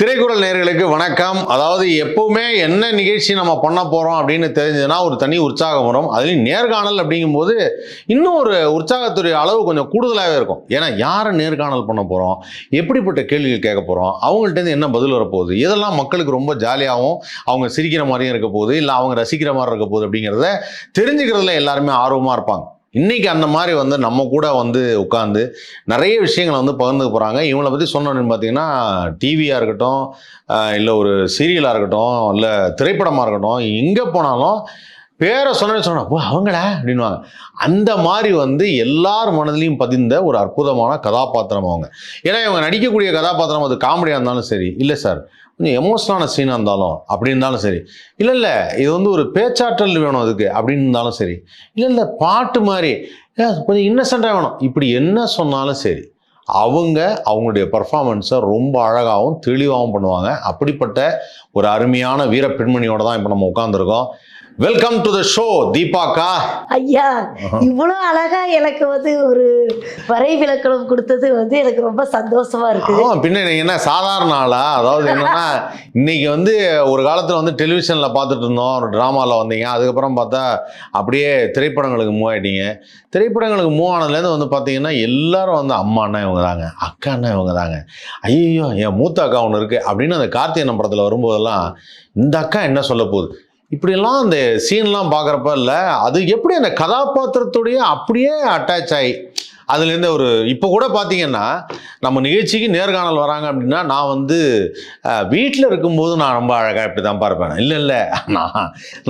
திரைக்குறள் நேர்களுக்கு வணக்கம். அதாவது எப்பவுமே என்ன நிகழ்ச்சி நம்ம பண்ண போகிறோம் அப்படின்னு தெரிஞ்சதுன்னா ஒரு தனி உற்சாகம் வரும். அதுலேயும் நேர்காணல் அப்படிங்கும்போது இன்னும் ஒரு உற்சாகத்துடைய அளவு கொஞ்சம் கூடுதலாகவே இருக்கும். ஏன்னா யாரை நேர்காணல் பண்ண போகிறோம் எப்படிப்பட்ட கேள்விகள் கேட்க போகிறோம் அவங்கள்ட்டேருந்து என்ன பதில் வரப்போகுது? இதெல்லாம் மக்களுக்கு ரொம்ப ஜாலியாகவும் அவங்க சிரிக்கிற மாதிரியும் இருக்க போகுது? இல்லை அவங்க ரசிக்கிற மாதிரி இருக்க போகுது அப்படிங்கிறத தெரிஞ்சுக்கிறதுல எல்லாருமே ஆர்வமாக இருப்பாங்க. இன்னைக்கு அந்த மாதிரி வந்து நம்ம கூட வந்து உட்காந்து நிறைய விஷயங்களை வந்து பகிர்ந்துக்க போகிறாங்க இவங்களை பற்றி சொன்னோன்னு பார்த்தீங்கன்னா டிவியாக இருக்கட்டும் இல்லை ஒரு சீரியலாக இருக்கட்டும் இல்லை திரைப்படமாக இருக்கட்டும் எங்கே போனாலும் பேரை சொன்னேன்னு சொன்ன ஓ அவங்களா? அப்படின்வாங்க அந்த மாதிரி வந்து எல்லார் மனதிலையும் பதிந்த ஒரு அற்புதமான கதாபாத்திரம் அவங்க. ஏன்னா இவங்க நடிக்கக்கூடிய கதாபாத்திரம் அது காமெடியாக இருந்தாலும் சரி. இல்லை சார் கொஞ்சம் எமோஷனான சீனாக இருந்தாலும் அப்படி இருந்தாலும் சரி. இல்லை இல்லை இது வந்து ஒரு பேச்சாற்றல் வேணும் அதுக்கு அப்படின்னு இருந்தாலும் சரி. இல்லை இல்லை பாட்டு மாதிரி கொஞ்சம் இன்னசென்ட்டாக வேணும். இப்படி என்ன சொன்னாலும் சரி அவங்க அவங்களுடைய பர்ஃபார்மன்ஸை ரொம்ப அழகாகவும் தெளிவாகவும் பண்ணுவாங்க. அப்படிப்பட்ட ஒரு அருமையான வீர பெண்மணியோட தான் இப்போ நம்ம உட்காந்துருக்கோம் வெல்கம் டு த ஷோ தீபாக்கா ஐயா இவ்வளோ அழகா எனக்கு வந்து ஒரு வரை விளக்கணம் கொடுத்தது வந்து எனக்கு ரொம்ப சந்தோஷமா இருக்கு. பின்ன என்ன சாதாரண ஆளா? அதாவது என்னன்னா இன்னைக்கு வந்து ஒரு காலத்துல வந்து டெலிவிஷன்ல பார்த்துட்டு இருந்தோம் ஒரு டிராமால வந்தீங்க. அதுக்கப்புறம் பார்த்தா அப்படியே திரைப்படங்களுக்கு மூவ் ஆயிட்டீங்க. திரைப்படங்களுக்கு மூவ் ஆனதுலேருந்து வந்து பார்த்தீங்கன்னா எல்லாரும் வந்து அம்மா அண்ணா இவங்க தாங்க அக்கா அண்ணா இவங்க தாங்க. ஐயோ என் மூத்த அக்கா ஒன்று இருக்கு அப்படின்னு அந்த கார்த்திகேயன் படத்தில் வரும்போதெல்லாம் இந்த அக்கா என்ன சொல்ல போகுது? இப்படியெல்லாம் அந்த சீன்லாம் பார்க்குறப்ப இல்லை. அது எப்படி அந்த கதாபாத்திரத்துடைய அப்படியே அட்டாச் ஆகி அதுலேருந்து ஒரு இப்போ கூட பார்த்தீங்கன்னா நம்ம நிகழ்ச்சிக்கு நேர்காணல் வராங்க அப்படின்னா நான் வந்து வீட்டில் இருக்கும்போது நான் ரொம்ப அழகாக இப்படி தான் பார்ப்பேன். இல்லை இல்லை நான்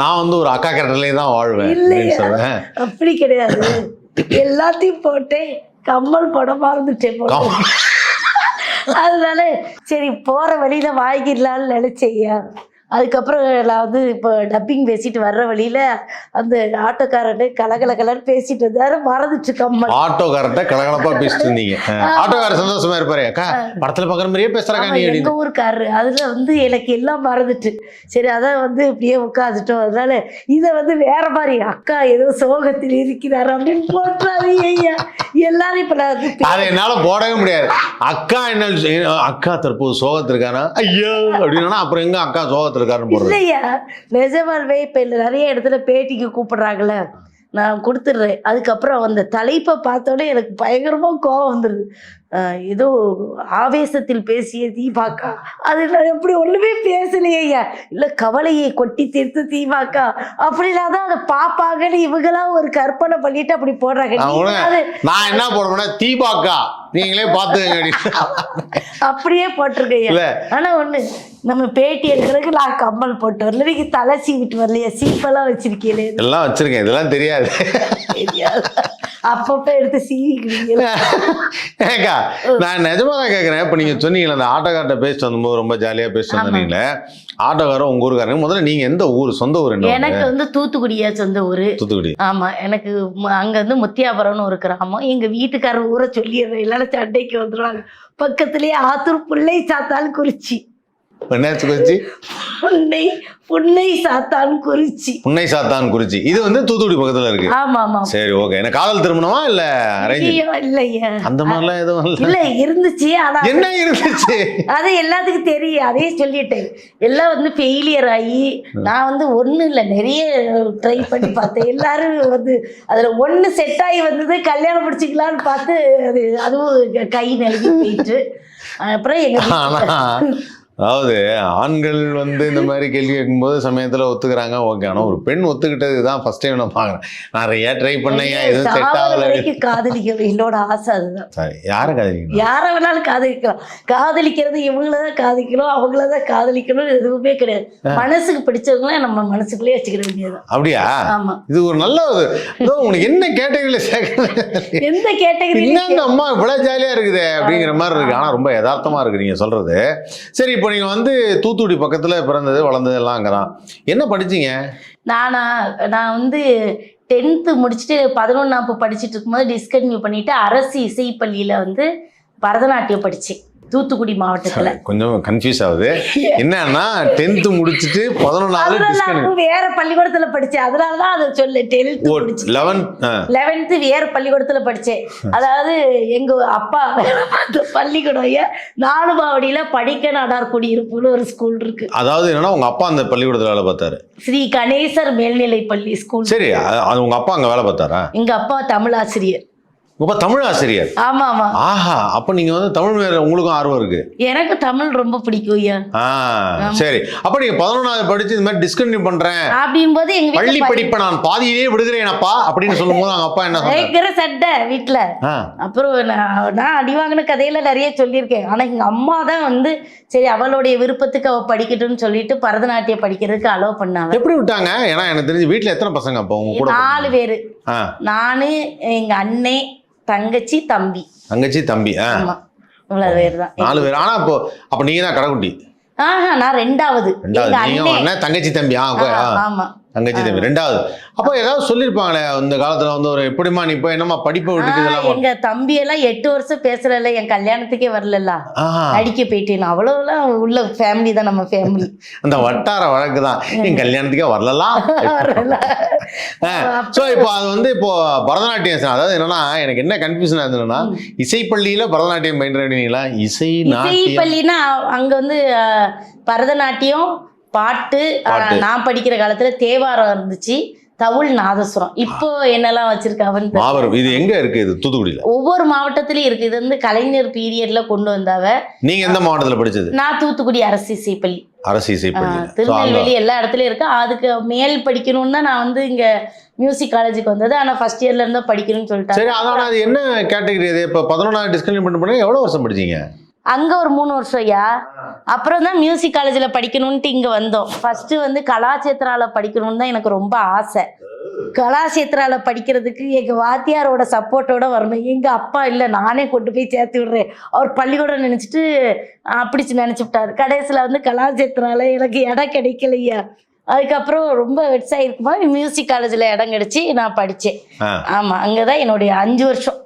நான் வந்து ஒரு அக்கா கேரக்டர்லேயே தான் வாழ்வேன்? சொல்லுவேன் அப்படி கிடையாது. எல்லாத்தையும் போட்டேன். கம்மல் படம் மறந்துட்டேன் போட்டேன். அதனால சரி போற வழியில வாங்கிடலாம்னு நினைச்சேயா அதுக்கப்புறம் நான் வந்து இப்போ டப்பிங் பேசிட்டு வர்ற வழியில அந்த ஆட்டோக்காரனு கலகல கலன்னு பேசிட்டு வந்தாரு மறந்துட்டு கம்மல் ஆட்டோக்காரர்கிட்ட கலகலப்பா பேசிட்டு இருந்தீங்க. ஆட்டோக்காரர் சந்தோஷமா இருப்பாரு. அக்கா படத்துல பார்க்குற மாதிரியே நீ எங்க ஊருக்காரரு. அதுல வந்து எனக்கு எல்லாம் மறந்துட்டு. சரி அதான் வந்து இப்படியே உட்காந்துட்டோம் அதனால இத வந்து வேற மாதிரி அக்கா ஏதோ சோகத்தில் இருக்கிறாரு அப்படின்னு போட்டுறாரு ஐயா. எல்லாரும் இப்ப நான் அதை என்னால போடவே முடியாது. அக்கா என்ன அக்கா தற்போது சோகத்தில் இருக்கானா ஐயோ அப்படின்னா அப்புறம் எங்க அக்கா சோகத்தில் இருக்காருன்னு போடுறது. இல்லையா? நிஜமாவே இப்ப இல்ல நிறைய இடத்துல பேட்டிக்கு கூப்பிடுறாங்கல்ல. நான் கொடுத்துட்றேன். அதுக்கப்புறம் அந்த தலைப்பை பார்த்தோன்னே எனக்கு பயங்கரமா கோவம் வந்துடுது ஏதோ ஆவேசத்தில் பேசிய தீபாக்கா. அது நான் எப்படி ஒண்ணுமே பேசலையே ஐயா இல்ல கவலையை கொட்டி தீர்த்து தீபாக்கா. அப்படிலாம் தான் அதை பாப்பாங்கன்னு இவங்களாம் ஒரு கற்பனை பண்ணிட்டு அப்படி போடுறாங்க. நான் என்ன போடுவேன்னா தீபாக்கா. நீங்களே பார்த்துங்க அப்படியே போட்டிருக்கையா இல்ல. ஆனா ஒண்ணு நம்ம பேட்டி எடுக்கிறதுக்கு நான் கம்மல் போட்டு வரல. நீங்க தலை சீவிட்டு வரலையா? சீப்பெல்லாம் வச்சிருக்கீங்களே. எல்லாம் வச்சிருக்கேன். இதெல்லாம் தெரியாது. தெரியாது. அப்பப்ப எடுத்து சீவிக்கிறீங்களா ஏக்கா நான் நிஜமா தான் கேட்குறேன் இப்போ நீங்கள் சொன்னீங்களே அந்த ஆட்டோக்கார்ட்ட பேசிட்டு வந்தபோது ரொம்ப ஜாலியாக பேசிட்டு. வந்தீங்களே ஆட்டோக்காரன் உங்கள் ஊருக்காரங்க முதல்ல நீங்கள் எந்த ஊர்? சொந்த ஊர் எனக்கு வந்து தூத்துக்குடியா சொந்த ஊரு. தூத்துக்குடி. ஆமா எனக்கு அங்க வந்து முத்தியாபுரம்னு ஒரு கிராமம். எங்க வீட்டுக்காரர் ஊரை சொல்லிடுறேன். இல்லைன்னா சண்டைக்கு வந்துடுவாங்க பக்கத்துலயே ஆத்தூர் புள்ளை சாத்தான் குறிச்சி. என்னாச்சு குறிச்சி புன்னை புன்னை சாத்தான் குறிச்சி. புன்னை சாத்தான் குறிச்சி. இது வந்து தூத்துக்குடி பக்கத்தில் இருக்கு. ஆமா ஆமா சரி ஓகே என்ன காதல் திருமணமா இல்லை இல்லையா அந்த மாதிரிலாம் எதுவும் இல்லை. இல்ல இருந்துச்சு ஆனா என்ன இருந்துச்சு? அது எல்லாத்துக்கும் தெரியும். அதே சொல்லிட்டேன். எல்லாம் வந்து ஃபெயிலியர் ஆகி நான் வந்து ஒன்றும் இல்லை. நிறைய ட்ரை பண்ணி பார்த்தேன். எல்லாரும் வந்து அதில் ஒன்று செட் ஆகி வந்தது கல்யாணம் முடிச்சுக்கலான்னு பார்த்து அது அதுவும் கை நழுவி போயிட்டு. அப்புறம் எங்க அதாவது ஆண்கள் வந்து இந்த மாதிரி கேள்வி கேட்கும்போது சமயத்துல ஒத்துக்கிறாங்க ஓகே ஆனா ஒரு பெண் ஒத்துக்கிட்டது தான் ஃபர்ஸ்ட் டைம் நான் பாக்குறேன் நிறைய ட்ரை பண்ணேன் எதுவும் செட் ஆகல. காதலிக்கணும் என்னோட ஆசை அதுதான். சரி யாரை காதலிக்கணும்? யாரை வேணாலும் காதலிக்கலாம். காதலிக்கிறது இவங்கள தான் காதலிக்கணும் அவங்கள தான் காதலிக்கணும் எதுவுமே கிடையாது. மனசுக்கு பிடிச்சவங்கள நம்ம மனசுக்குள்ளேயே வச்சுக்கிட வேண்டியதுதான். அப்படியா? ஆமா. இது ஒரு நல்ல ஒரு உனக்கு என்ன கேட்டகரியில சேர்க்க எந்த கேட்டகரி அம்மா இவ்வளவு ஜாலியா இருக்குது அப்படிங்கிற மாதிரி இருக்கு. ஆனா ரொம்ப யதார்த்தமா இருக்கு நீங்க சொல்றது. சரி இப்போ நீங்க வந்து தூத்துக்குடி பக்கத்துல பிறந்தது வளர்ந்தது எல்லாம் அங்கதான். என்ன படிச்சீங்க? நானா நான் வந்து டென்த்து முடிச்சுட்டு பதினொன்றாப்பு படிச்சுட்டு இருக்கும்போது டிஸ்கன்யூ பண்ணிட்டு அரசு இசைப்பள்ளியில் வந்து பரதநாட்டியம் படித்தேன் தூத்துக்குடி மாவட்டத்துல. கொஞ்சம் கன்ஃபியூஸ் ஆகுது. என்னன்னா டென்த் முடிச்சுட்டு அதனால வேற பள்ளிக்கூடத்துல படிச்சேன். அதனாலதான் அதை சொல்லு டென்த் ஓ முடிச்சு லெவன் லெவன்த்து வேற பள்ளிக்கூடத்துல படிச்சேன். அதாவது எங்க அப்பா பள்ளிக்கூடம் ஐயா நாலுமாவடியில படிக்க நடார் குடியிருப்புன்னு ஒரு ஸ்கூல் இருக்கு. அதாவது என்னன்னா உங்க அப்பா அந்த பள்ளிக்கூடத்துல வேலை பார்த்தாரு. ஸ்ரீ கணேசர் மேல்நிலை பள்ளி ஸ்கூல் சரி அது அது உங்க அப்பா அங்க வேலை பார்த்தாரா? எங்க அப்பா தமிழ் ஆசிரியர் உங்க அப்பா தமிழ் ஆசிரியர். ஆமா ஆமா ஆஹா அப்ப நீங்க வந்து தமிழ் மேல உங்களுக்கும் ஆர்வம் இருக்கு. எனக்கு தமிழ் ரொம்ப பிடிக்கும் ஐயா. சரி. அப்ப நீங்க பதினொன்றாவது படிச்சு இந்த மாதிரி டிஸ்கன்டினியூ பண்றேன். அப்படிங்கும்போது எங்க பள்ளி வீட்டுல படிப்பை நான் பாதியிலேயே விடுகிறேனப்பா அப்படின்னு சொல்லும்போது அவங்க அப்பா என்ன சொன்னாரு? பயங்கர சட்டை வீட்டுல அப்புறம் நான் நான் அடி வாங்கின கதையில நிறைய சொல்லியிருக்கேன். ஆனா எங்க அம்மா தான் வந்து சரி அவளுடைய விருப்பத்துக்கு அவ படிக்கட்டும்னு சொல்லிட்டு பரதநாட்டியம் படிக்கிறதுக்கு அலோவ் பண்ணாங்க. எப்படி விட்டாங்க? ஏன்னா எனக்கு தெரிஞ்சு வீட்ல எத்தனை பசங்க அப்போ உங்க கூட நாலு பேரு. நானு எங்க அண்ணே தங்கச்சி தம்பி. தங்கச்சி தம்பி ஆ. ஆமா. இவ்வளவு பேர் தான். நாலு பேர். ஆனா அப்போ அப்ப நீங்க தான் கடைக்குட்டி ஆஹா நான் ரெண்டாவது. ரெண்டாவது. எங்க நீங்க அண்ணே அண்ணன் தங்கச்சி தம்பி ஆ. ஆமா. தங்கச்சி தம்பி ரெண்டாவது. அப்போ ஏதாவது சொல்லியிருப்பாங்களே இந்த காலத்துல வந்து ஒரு எப்படிமா நீ இப்போ என்னமா படிப்பை விட்டுட்டு ஆ, இதெல்லாம் பண்- எங்க தம்பி எல்லாம் எட்டு வருஷம் பேசல என் கல்யாணத்துக்கே வரல ஆஹா. நடிக்க போயிட்டேன். அவ்வளவுலாம் உள்ள ஃபேமிலி தான் நம்ம ஃபேமிலி அந்த வட்டார வழக்கு தான். நீ கல்யாணத்துக்கே வரலாம் வரல ஸோ இப்போ அது வந்து இப்போ பரதநாட்டியம் அதாவது என்னன்னா எனக்கு என்ன கன்ஃபியூஷன் இருந்ததுன்னா இசைப்பள்ளியில பரதநாட்டியம் பயின்றீங்களா இசை இசை நாட்டியம். பள்ளினா அங்க வந்து பரதநாட்டியம் பாட்டு. நான் படிக்கிற காலத்துல தேவாரம் இருந்துச்சு. தவுள் நாதசுரம் இப்போ என்னெல்லாம் வச்சிருக்காவன்னு. மாபெரும். இது எங்க இருக்கு? இது தூத்துக்குடியில. ஒவ்வொரு மாவட்டத்திலயும் இருக்கு. இது வந்து கலைஞர் பீரியட்ல கொண்டு வந்தாவ. நீங்க எந்த மாவட்டத்துல படிச்சது? நான் தூத்துக்குடி அரசு இசைப்பள்ளி. அரசு ஆஹ், திருநெல்வேலி எல்லா இடத்துலயும் இருக்கு. அதுக்கு மேல் படிக்கணும்னு தான் நான் வந்து இங்க மியூசிக் காலேஜுக்கு வந்தது. ஆனா ஃபர்ஸ்ட் இயர்ல இருந்தா படிக்கணும்னு சரி சொல்லிட்டாங்க அதான் அது என்ன கேட்டகரி இது இப்போ பதினொன்றாவது டிஸ்கன்யூ பண்ணி எவ்வளவு வருஷம் படிச்சீங்க? அங்க ஒரு மூணு வருஷம் ஐயா. அப்புறம் தான் மியூசிக் காலேஜில் படிக்கணும்ட்டு இங்க வந்தோம். ஃபர்ஸ்ட் வந்து கலாச்சேத்ரால படிக்கணும்னு தான் எனக்கு ரொம்ப ஆசை. கலாச்சேத்ரால படிக்கிறதுக்கு எங்க வாத்தியாரோட சப்போர்ட்டோட வரணும். எங்க அப்பா இல்லை நானே கொண்டு போய் சேர்த்து விடுறேன். அவர் பள்ளிக்கூடம் நினைச்சிட்டு அப்படி நினைச்சு விட்டாரு கடைசியில் வந்து கலாச்சேத்ரால எனக்கு இடம் கிடைக்கலையா. அதுக்கப்புறம் ரொம்ப வெட்ஸாக இருக்குமா மியூசிக் காலேஜில் இடம் கிடைச்சி நான் படித்தேன் ஆ, ஆமாம் அங்கே தான் என்னுடைய அஞ்சு வருஷம்.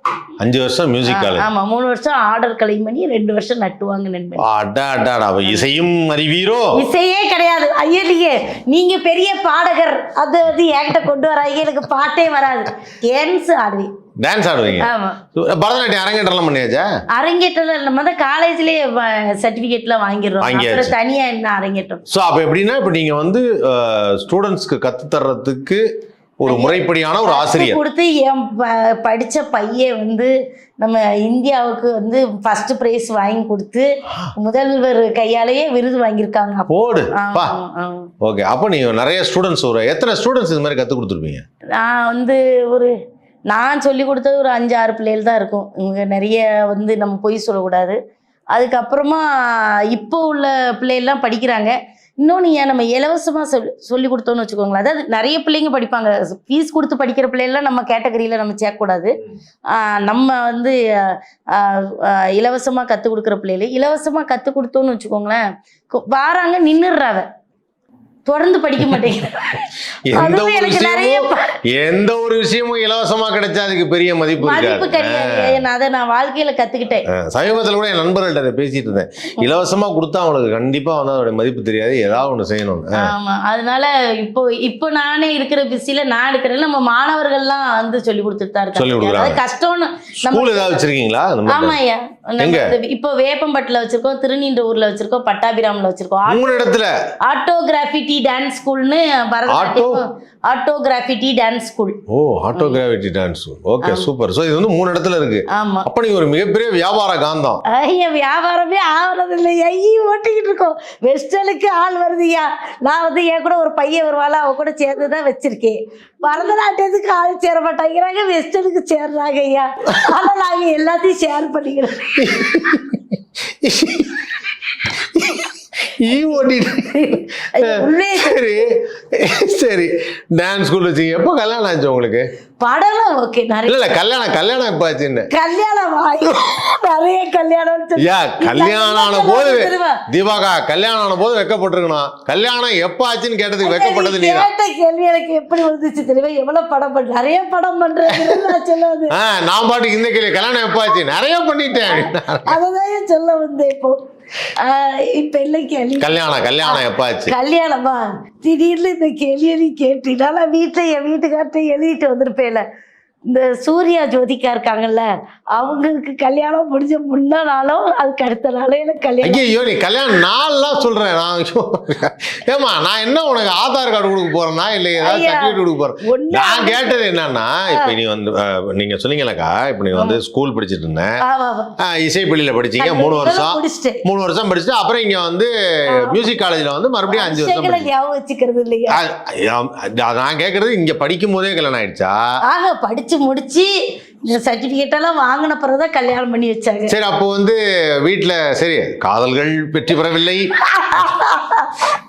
அஞ்சு வருஷம் மியூசிக் காலேஜ். ஆமா மூணு வருஷம் ஆர்டர் கலைமணி ரெண்டு வருஷம் நட்டுவாங்க நண்பன். அடா அடா அப்ப இசையும் அறிவீரோ? இசையே கிடையாது. ஐயலியே நீங்க பெரிய பாடகர் அது வந்து என்கிட்ட கொண்டு வராங்க எனக்கு பாட்டே வராது. டான்ஸ் ஆடுவேன் டான்ஸ் ஆடுவீங்க? ஆமா. பரதநாட்டியம் அரங்கேற்றம்லாம் பண்ணியாச்சா? அரங்கேற்றல நம்ம தான் காலேஜ்லயே சர்டிபிகேட்லாம் வாங்கிடுறோம். அப்புறம் தனியா என்ன அரங்கேற்றம்? ஸோ அப்போ எப்படின்னா இப்போ நீங்கள் வந்து ஸ்டூடெண்ட்ஸ்க்கு கற்று தர்றதுக்கு ஒரு முறைப்படியான ஒரு ஆசிரியர். கொடுத்து என் ப- படிச்ச பையன் வந்து நம்ம இந்தியாவுக்கு வந்து ஃபர்ஸ்ட் பிரைஸ் வாங்கி கொடுத்து முதல்வர் கையாலேயே விருது வாங்கியிருக்காங்க. போடு. ஓகே அப்போ நீங்கள் நிறைய ஸ்டூடெண்ட்ஸ் ஒரு எத்தனை ஸ்டூடெண்ட்ஸ் இது மாதிரி கற்றுக் கொடுத்துருப்பீங்க? நான் வந்து ஒரு நான் சொல்லி கொடுத்தது ஒரு அஞ்சு ஆறு பிள்ளைகள் தான் இருக்கும். இவங்க நிறைய வந்து நம்ம பொய் சொல்லக்கூடாது. அதுக்கப்புறமா இப்போ உள்ள பிள்ளைகள்லாம் படிக்கிறாங்க. இன்னொன்று ஏன் நம்ம இலவசமாக சொல் சொல்லி கொடுத்தோன்னு வச்சுக்கோங்களேன். அதாவது நிறைய பிள்ளைங்க படிப்பாங்க. ஃபீஸ் கொடுத்து படிக்கிற பிள்ளைகள்லாம் நம்ம கேட்டகரியில் நம்ம சேர்க்கக்கூடாது. நம்ம வந்து இலவசமாக கற்றுக் கொடுக்குற பிள்ளைகளே இலவசமாக கற்றுக் கொடுத்தோன்னு வச்சுக்கோங்களேன். வாராங்க நின்றுடுறாவ தொடர்ந்து படிக்க மாட்டேங்கிறாங்க எந்த ஒரு விஷயமும் எந்த ஒரு விஷயமும் இலவசமா கிடைச்சா அதுக்கு பெரிய மதிப்பு மதிப்பு கிடையாது. நான் அதை நான் வாழ்க்கையில கத்துக்கிட்டேன். சமீபத்தில் கூட என் நண்பர்கள்ட்ட அதை பேசிட்டு இருந்தேன். இலவசமா கொடுத்தா அவங்களுக்கு கண்டிப்பா வந்து அதோட மதிப்பு தெரியாது. ஏதாவது ஒன்று செய்யணும் ஆமா. அதனால இப்போ இப்போ நானே இருக்கிற பிஸில நான் இருக்கிறேன் நம்ம மாணவர்கள்லாம் வந்து சொல்லி கொடுத்துட்டு தான் சொல்லிக் இருக்காங்க. அது கஷ்டம்னு ஸ்கூல் ஏதாவது வச்சிருக்கீங்களா? ஆமா ஐயா. இப்போ வேப்பம்பட்டில் வச்சிருக்கோம் திருநீண்டூர்ல வச்சிருக்கோம் பட்டாபிராம்ல வச்சிருக்கோம். மூணு ஆட்டோகிராஃபிட்டி டான்ஸ் ஸ்கூல்னு Bharatanatyam. Auto graffiti dance school oh auto gravity dance okay super so இது வந்து மூணு இடத்துல இருக்கு. ஆமா. அப்ப நீங்க ஒரு மிகப்பெரிய வியாபார காந்தம். ஐயா வியாபாரமே ஆகிறது இல்லை ஐயோ ஓட்டிக்கிட்டு இருக்கோம். வெஸ்டர்னுக்கு ஆள் வருதுய்யா நான் வந்து என் கூட ஒரு பையன் வருவாள்? அவ கூட சேர்ந்து தான் வச்சிருக்கேன். பரதநாட்டியத்துக்கு ஆள் சேர மாட்டேங்கிறாங்க வெஸ்டர்னுக்கு சேர்றாங்க ஐயா. ஆனால் நாங்கள் எல்லாத்தையும் ஷேர் பண்ணிக்கிறோம். ஈ ஓட்டிட்டு ஐயா, உண்மையே சரி. சரி. டான்ஸ் ஸ்கூல் வச்சு எப்போ கல்யாணம் ஆச்சு உங்களுக்கு? படம்லாம் ஓகே நிறைய. இல்ல கல்யாணம் கல்யாணம் எப்போ ஆச்சுன்னு? கல்யாணம் நிறைய கல்யாணம் ஐயா கல்யாணம் ஆன போது? தீபாகா கல்யாணம் ஆன போது வெக்கப்பட்டிருக்கணும். கல்யாணம் எப்போ ஆச்சுன்னு கேட்டதுக்கு வெக்கப்பட்டது நீ கேட்ட கேள்வி எனக்கு எப்படி வந்துச்சு தெரியுமா? எவ்வளவு படம் பண்ற நிறைய படம் பண்றது சொல்லாது. நான் பாட்டுக்கு இந்த கேள்வி கல்யாணம் எப்போ ஆச்சு? நிறைய பண்ணிட்டேன். அததான் சொல்ல வந்தேன் இப்போ. இப்ப இல்லை கேள்வி? கல்யாணம் கல்யாணம் எப்போ ஆச்சு கல்யாணமா? திடீர்னு இந்த கேள்வியை நீ கேட்டீங்கன்னா நான் வீட்டில் என் வீட்டுக்கார்ட்ட எழுதிட்டு வந்திருப்பேல இந்த சூர்யா ஜோதிகா இருக்காங்கல்ல அவங்களுக்கு கல்யாணம் முடிஞ்ச முன்னா நாளும் அதுக்கு அடுத்த நாளே எனக்கு கல்யாணம். ஐயோ நீ கல்யாணம் நாள்லாம் சொல்றேன் நான். ஏம்மா நான் என்ன உனக்கு ஆதார் கார்டு கொடுக்க போறேனா இல்ல ஏதாவது சர்டிஃபிகேட் கொடுக்க போறேன்? நான் கேட்டது என்னன்னா இப்ப நீ வந்து நீங்க சொன்னீங்களக்கா இப்ப நீ வந்து ஸ்கூல் படிச்சிட்டு இருந்தேன் இசைப்பள்ளியில படிச்சீங்க மூணு வருஷம். மூணு வருஷம் படிச்சுட்டு அப்புறம் இங்க வந்து மியூசிக் காலேஜ்ல வந்து மறுபடியும் அஞ்சு வருஷம். ஞாபகம் வச்சுக்கிறது இல்லையா? நான் கேக்குறது இங்க படிக்கும் போதே கல்யாணம் ஆயிடுச்சா? ஆக படிச்சு முடிச்சு இந்த சர்டிபிகேட் எல்லாம் வாங்கின பிறகுதான் கல்யாணம் பண்ணி வச்சாங்க. சரி அப்போ வந்து வீட்ல சரி காதல்கள் வெற்றி பெறவில்லை.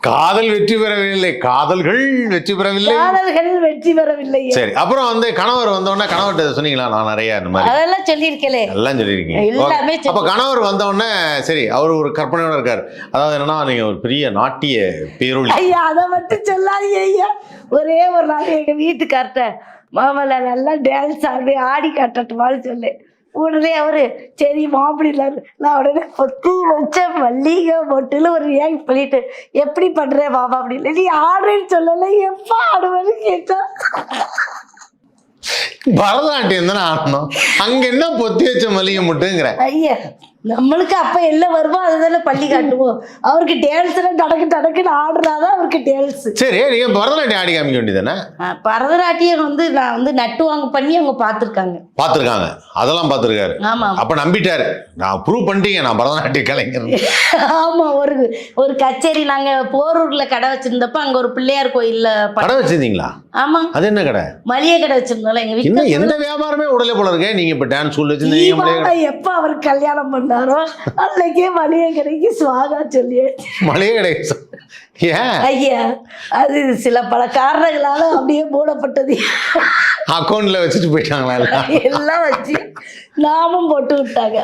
காதல் வெற்றி பெறவில்லை காதல்கள் வெற்றி பெறவில்லை. காதல்கள் வெற்றி பெறவில்லை. சரி அப்புறம் வந்து கணவர் வந்தோடனே கணவர்கிட்ட சொன்னீங்களா? நான் நிறைய இந்த மாதிரி அதெல்லாம் சொல்லியிருக்கலே எல்லாம் சொல்லியிருக்கீங்க. எல்லாமே அப்ப கணவர் வந்தோடனே சரி அவர் ஒரு கற்பனையோட இருக்கார். அதாவது என்னன்னா நீங்க ஒரு பெரிய நாட்டிய பேரொழி. ஐயா அதை மட்டும் சொல்லாதீங்க ஐயா. ஒரே ஒரு நாள் எங்க வீட்டுக்கார்ட்ட மாமல்ல நல்லா டான்ஸ் ஆடி ஆடி காட்டட்டுமான்னு சொல்லு. உடனே அவரு சரி மாப்பிள்ளாரு நான் உடனே பொத்தி வச்ச மல்லிகை பொட்டுல ஒரு ரியாக்ட் பண்ணிட்டு எப்படி பண்ற மாமா? அப்படின்னு. நீ ஆடுறேன்னு சொல்லல எப்ப ஆடுவேன்னு கேட்டா. பரதநாட்டியம் தானே ஆடணும். அங்க என்ன பொத்தி வச்ச மல்லிகை முட்டுங்கிற ஐயா. நம்மளுக்கு அப்ப என்ன வருமோ அதுதானே பள்ளி காட்டுவோம். அவருக்கு டான்ஸ் எல்லாம் டடக்கு டடக்குன்னு ஆடுறாதான் அவருக்கு டான்ஸ் சரி நீங்க பரதநாட்டியம் ஆடி காமிக்க வேண்டியதானே பரதநாட்டியம் வந்து நான் வந்து நட்டு வாங்க பண்ணி அவங்க பார்த்துருக்காங்க. பார்த்துருக்காங்க. அதெல்லாம் பார்த்துருக்காரு. ஆமா அப்ப நம்பிட்டாரு. நான் ப்ரூவ் பண்ணிட்டீங்க நான் பரதநாட்டிய கலைஞர் ஆமா ஒரு ஒரு கச்சேரி நாங்க போரூர்ல கடை வச்சிருந்தப்ப அங்க ஒரு பிள்ளையார் கோயில்ல கடை வச்சிருந்தீங்களா? ஆமா. அது என்ன கடை? மளிகை கடை வச்சிருந்தோம்ல எங்க வீட்டுல எந்த வியாபாரமே உடலே போல இருக்கே. நீங்க இப்ப டான்ஸ் ஸ்கூல் வச்சிருந்தீங்க எப்ப அவர் கல்யாணம் பண்ணாரோ அன்னைக்கே மளிகை கடைக்கு சுவாகா சொல்லியாச்சு மளிகை கடை ஏன்? ஐயா அது சில பல காரணங்களால அப்படியே மூடப்பட்டது. அக்கௌண்ட்ல வச்சுட்டு போயிட்டாங்களா எல்லாம்? வச்சு நாமும் போட்டு விட்டாங்க.